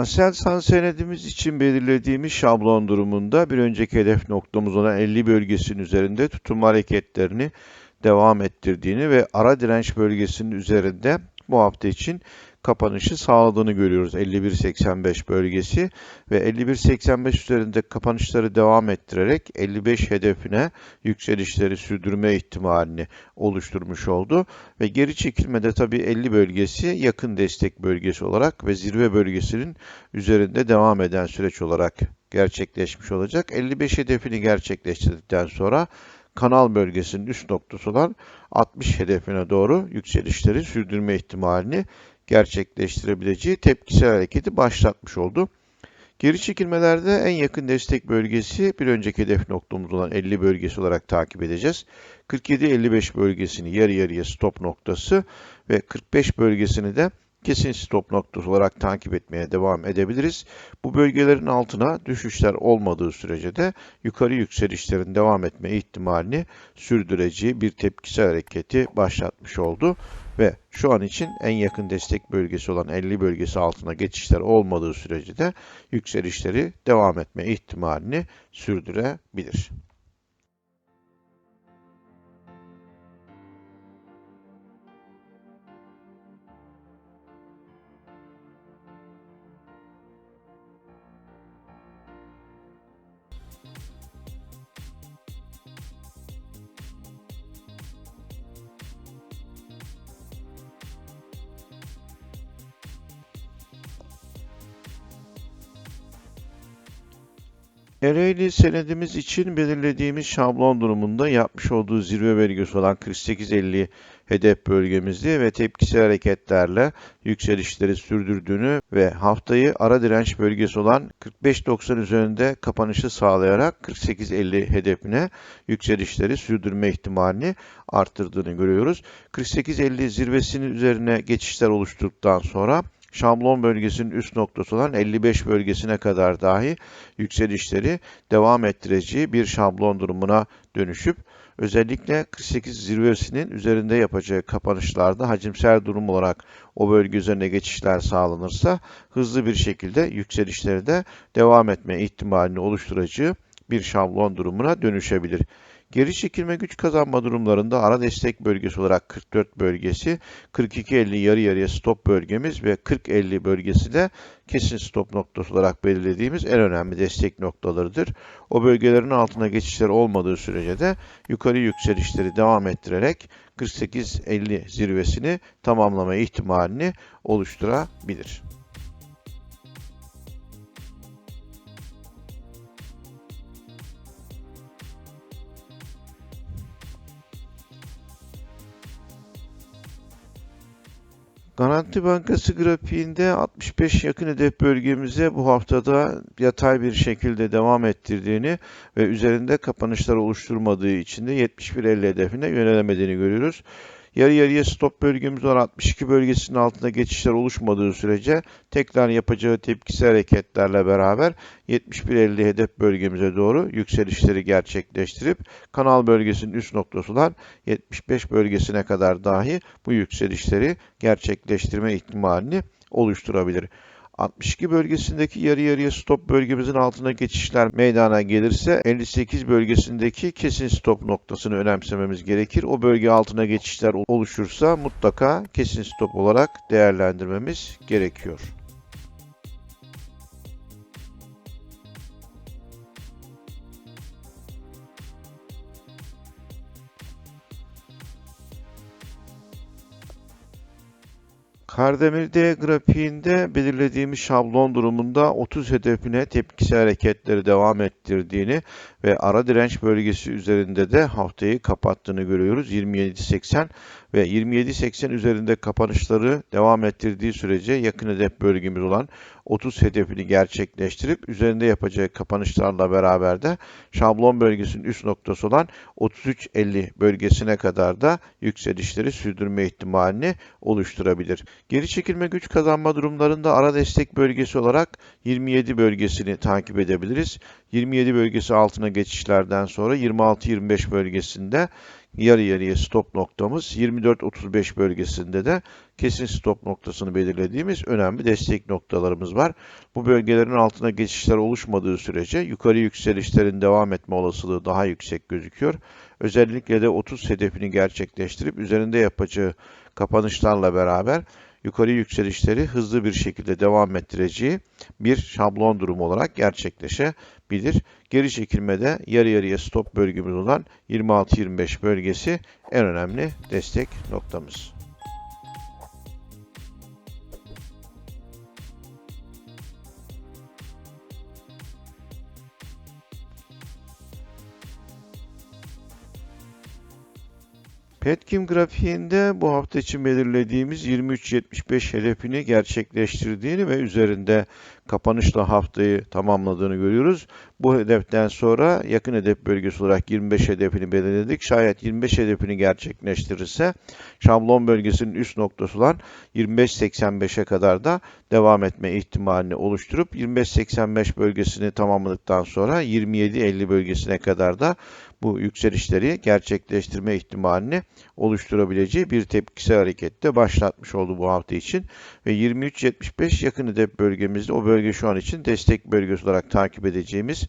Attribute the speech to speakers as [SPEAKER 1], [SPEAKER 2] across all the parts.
[SPEAKER 1] Aselsan senedimiz için belirlediğimiz şablon durumunda bir önceki hedef noktamız olan 50 bölgesinin üzerinde tutunma hareketlerini devam ettirdiğini ve ara direnç bölgesinin üzerinde bu hafta için kapanışı sağladığını görüyoruz. 51.85 bölgesi ve 51.85 üzerinde kapanışları devam ettirerek 55 hedefine yükselişleri sürdürme ihtimalini oluşturmuş oldu. Ve geri çekilmede tabii 50 bölgesi yakın destek bölgesi olarak ve zirve bölgesinin üzerinde devam eden süreç olarak gerçekleşmiş olacak. 55 hedefini gerçekleştirdikten sonra kanal bölgesinin üst noktası olan 60 hedefine doğru yükselişleri sürdürme ihtimalini gerçekleştirebileceği tepkisel hareketi başlatmış oldu. Geri çekilmelerde en yakın destek bölgesi bir önceki hedef noktamız olan 50 bölgesi olarak takip edeceğiz. 47-55 bölgesini yarı yarıya stop noktası ve 45 bölgesini de kesin stop noktası olarak takip etmeye devam edebiliriz. Bu bölgelerin altına düşüşler olmadığı sürece de yukarı yükselişlerin devam etme ihtimalini sürdüreceği bir tepkisel hareketi başlatmış oldu. Ve şu an için en yakın destek bölgesi olan 50 bölgesi altına geçişler olmadığı sürece de yükselişleri devam etme ihtimalini sürdürebilir. Ereğli senedimiz için belirlediğimiz şablon durumunda yapmış olduğu zirve bölgesi olan 48.50 hedef bölgemizdi ve tepkisel hareketlerle yükselişleri sürdürdüğünü ve haftayı ara direnç bölgesi olan 45.90 üzerinde kapanışı sağlayarak 48.50 hedefine yükselişleri sürdürme ihtimalini arttırdığını görüyoruz. 48.50 zirvesinin üzerine geçişler oluşturduktan sonra şablon bölgesinin üst noktası olan 55 bölgesine kadar dahi yükselişleri devam ettireceği bir şablon durumuna dönüşüp özellikle 48 zirvesinin üzerinde yapacağı kapanışlarda hacimsel durum olarak o bölge üzerine geçişler sağlanırsa hızlı bir şekilde yükselişleri de devam etme ihtimalini oluşturacağı bir şablon durumuna dönüşebilir. Geri çekilme güç kazanma durumlarında ara destek bölgesi olarak 44 bölgesi, 42-50 yarı yarıya stop bölgemiz ve 40-50 bölgesi de kesin stop noktası olarak belirlediğimiz en önemli destek noktalarıdır. O bölgelerin altına geçişler olmadığı sürece de yukarı yükselişleri devam ettirerek 48-50 zirvesini tamamlama ihtimalini oluşturabilir. Garanti Bankası grafiğinde 65 yakın hedef bölgemize bu haftada yatay bir şekilde devam ettirdiğini ve üzerinde kapanışlar oluşturmadığı için de 71.50 hedefine yönelemediğini görüyoruz. Yarı yarıya stop bölgemiz var. 62 bölgesinin altında geçişler oluşmadığı sürece tekrar yapacağı tepkisi hareketlerle beraber 71.50 hedef bölgemize doğru yükselişleri gerçekleştirip kanal bölgesinin üst noktası olan 75 bölgesine kadar dahi bu yükselişleri gerçekleştirme ihtimalini oluşturabilir. 62 bölgesindeki yarı yarıya stop bölgemizin altına geçişler meydana gelirse 58 bölgesindeki kesin stop noktasını önemsememiz gerekir. O bölge altına geçişler oluşursa mutlaka kesin stop olarak değerlendirmemiz gerekiyor. Kardemir D grafiğinde belirlediğimiz şablon durumunda 30 hedefine tepkisi hareketleri devam ettirdiğini ve ara direnç bölgesi üzerinde de haftayı kapattığını görüyoruz. 27.80 ve 27.80 üzerinde kapanışları devam ettirdiği sürece yakın hedef bölgemiz olan 30 hedefini gerçekleştirip üzerinde yapacağı kapanışlarla beraber de şablon bölgesinin üst noktası olan 33.50 bölgesine kadar da yükselişleri sürdürme ihtimalini oluşturabilir. Geri çekilme güç kazanma durumlarında ara destek bölgesi olarak 27 bölgesini takip edebiliriz. 27 bölgesi altına geçişlerden sonra 26-25 bölgesinde yarı yarıya stop noktamız 24-35 bölgesinde de kesin stop noktasını belirlediğimiz önemli destek noktalarımız var. Bu bölgelerin altına geçişler oluşmadığı sürece yukarı yükselişlerin devam etme olasılığı daha yüksek gözüküyor. Özellikle de 30 hedefini gerçekleştirip üzerinde yapacağı kapanışlarla beraber yukarı yükselişleri hızlı bir şekilde devam ettireceği bir şablon durumu olarak gerçekleşebilir. Geri çekilmede yarı yarıya stop bölgemiz olan 26-25 bölgesi en önemli destek noktamız. Petkim grafiğinde bu hafta için belirlediğimiz 23.75 hedefini gerçekleştirdiğini ve üzerinde kapanışla haftayı tamamladığını görüyoruz. Bu hedeften sonra yakın hedef bölgesi olarak 25 hedefini belirledik. Şayet 25 hedefini gerçekleştirirse şablon bölgesinin üst noktası olan 25.85'e kadar da devam etme ihtimalini oluşturup 25.85 bölgesini tamamladıktan sonra 27.50 bölgesine kadar da bu yükselişleri gerçekleştirme ihtimalini oluşturabileceği bir tepkisel harekette başlatmış oldu bu hafta için. Ve 23.75 yakın hedef bölgemizde o bölge şu an için destek bölgesi olarak takip edeceğimiz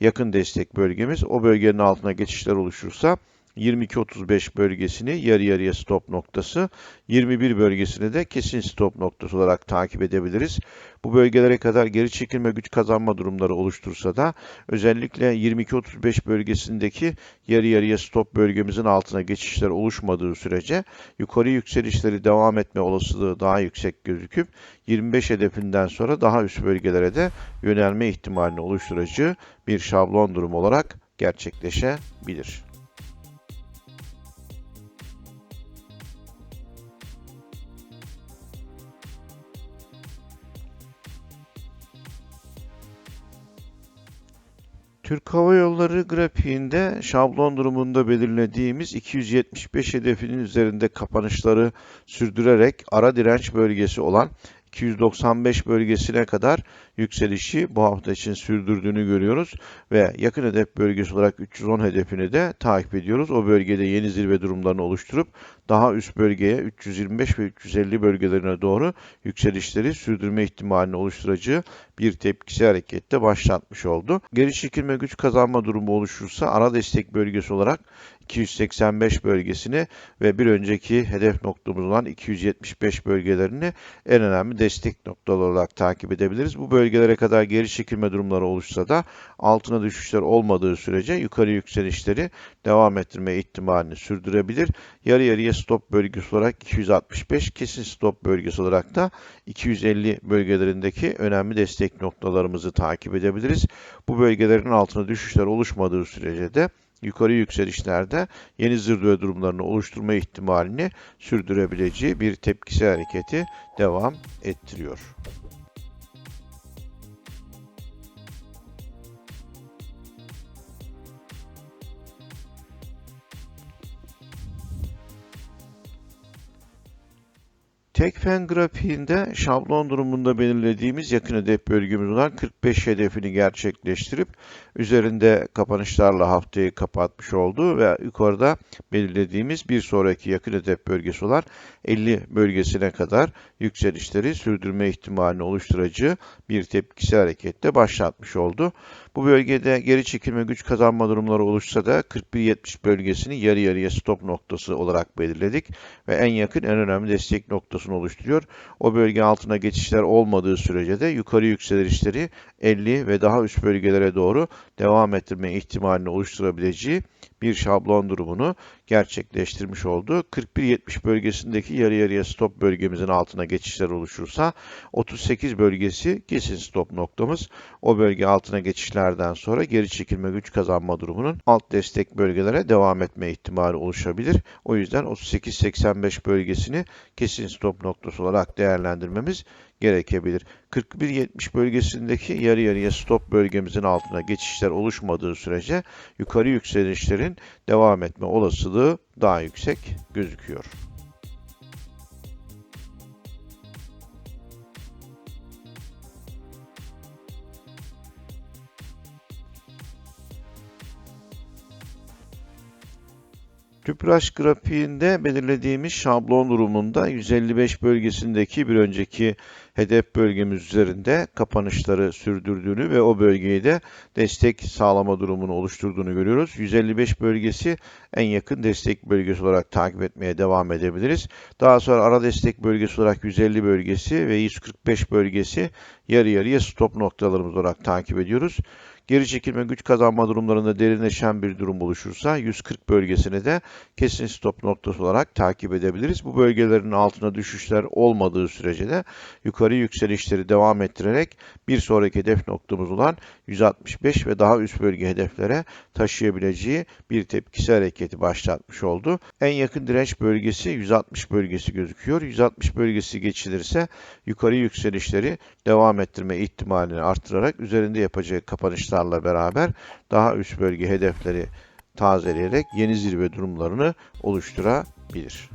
[SPEAKER 1] yakın destek bölgemiz. O bölgenin altına geçişler oluşursa 22-35 bölgesini yarı yarıya stop noktası, 21 bölgesini de kesin stop noktası olarak takip edebiliriz. Bu bölgelere kadar geri çekilme güç kazanma durumları oluştursa da özellikle 22-35 bölgesindeki yarı yarıya stop bölgemizin altına geçişler oluşmadığı sürece yukarı yükselişleri devam etme olasılığı daha yüksek gözüküp 25 hedefinden sonra daha üst bölgelere de yönelme ihtimalini oluşturacağı bir şablon durum olarak gerçekleşebilir. Türk Hava Yolları grafiğinde şablon durumunda belirlediğimiz 275 hedefinin üzerinde kapanışları sürdürerek ara direnç bölgesi olan 295 bölgesine kadar yükselişi bu hafta için sürdürdüğünü görüyoruz ve yakın hedef bölgesi olarak 310 hedefini de takip ediyoruz. O bölgede yeni zirve durumlarını oluşturup daha üst bölgeye 325 ve 350 bölgelerine doğru yükselişleri sürdürme ihtimalini oluşturacağı bir tepkisi harekette başlatmış oldu. Geri çekilme güç kazanma durumu oluşursa ara destek bölgesi olarak 285 bölgesini ve bir önceki hedef noktamız olan 275 bölgelerini en önemli destek noktaları olarak takip edebiliriz. Bu bölgelere kadar geri çekilme durumları oluşsa da altına düşüşler olmadığı sürece yukarı yükselişleri devam ettirme ihtimalini sürdürebilir. Yarı yarıya stop bölgesi olarak 265, kesin stop bölgesi olarak da 250 bölgelerindeki önemli destek noktalarımızı takip edebiliriz. Bu bölgelerin altına düşüşler oluşmadığı sürece de yukarı yükselişlerde yeni zirve durumlarını oluşturma ihtimalini sürdürebileceği bir tepkisel hareketi devam ettiriyor. Tekfen grafiğinde şablon durumunda belirlediğimiz yakın hedef bölgemiz olan 45 hedefini gerçekleştirip üzerinde kapanışlarla haftayı kapatmış oldu ve yukarıda belirlediğimiz bir sonraki yakın hedef bölgesi olan 50 bölgesine kadar yükselişleri sürdürme ihtimalini oluşturacağı bir tepkisi harekette başlatmış oldu. Bu bölgede geri çekilme güç kazanma durumları oluşsa da 41-70 bölgesini yarı yarıya stop noktası olarak belirledik ve en yakın en önemli destek noktasını oluşturuyor. O bölge altına geçişler olmadığı sürece de yukarı yükselişleri 50 ve daha üst bölgelere doğru devam ettirme ihtimalini oluşturabileceği bir şablon durumunu gerçekleştirmiş oldu. 41-70 bölgesindeki yarı yarıya stop bölgemizin altına geçişler oluşursa 38 bölgesi kesin stop noktamız. O bölge altına geçişlerden sonra geri çekilme güç kazanma durumunun alt destek bölgelere devam etme ihtimali oluşabilir. O yüzden 38-85 bölgesini kesin stop noktası olarak değerlendirmemiz gerekebilir. 41-70 bölgesindeki yarı yarıya stop bölgemizin altına geçişler oluşmadığı sürece yukarı yükselişlerin devam etme olasılığı daha yüksek gözüküyor. Tüpraş grafiğinde belirlediğimiz şablon durumunda 155 bölgesindeki bir önceki hedef bölgemiz üzerinde kapanışları sürdürdüğünü ve o bölgeyi de destek sağlama durumunu oluşturduğunu görüyoruz. 155 bölgesi en yakın destek bölgesi olarak takip etmeye devam edebiliriz. Daha sonra ara destek bölgesi olarak 150 bölgesi ve 145 bölgesi yarı yarıya stop noktalarımız olarak takip ediyoruz. Geri çekilme güç kazanma durumlarında derinleşen bir durum oluşursa 140 bölgesini de kesin stop noktası olarak takip edebiliriz. Bu bölgelerin altına düşüşler olmadığı sürece de yukarı yükselişleri devam ettirerek bir sonraki hedef noktamız olan 165 ve daha üst bölge hedeflere taşıyabileceği bir tepkisi hareketi başlatmış oldu. En yakın direnç bölgesi 160 bölgesi gözüküyor. 160 bölgesi geçilirse yukarı yükselişleri devam ettirme ihtimalini arttırarak üzerinde yapacağı kapanışlarla beraber daha üst bölge hedefleri tazeleyerek yeni zirve durumlarını oluşturabilir.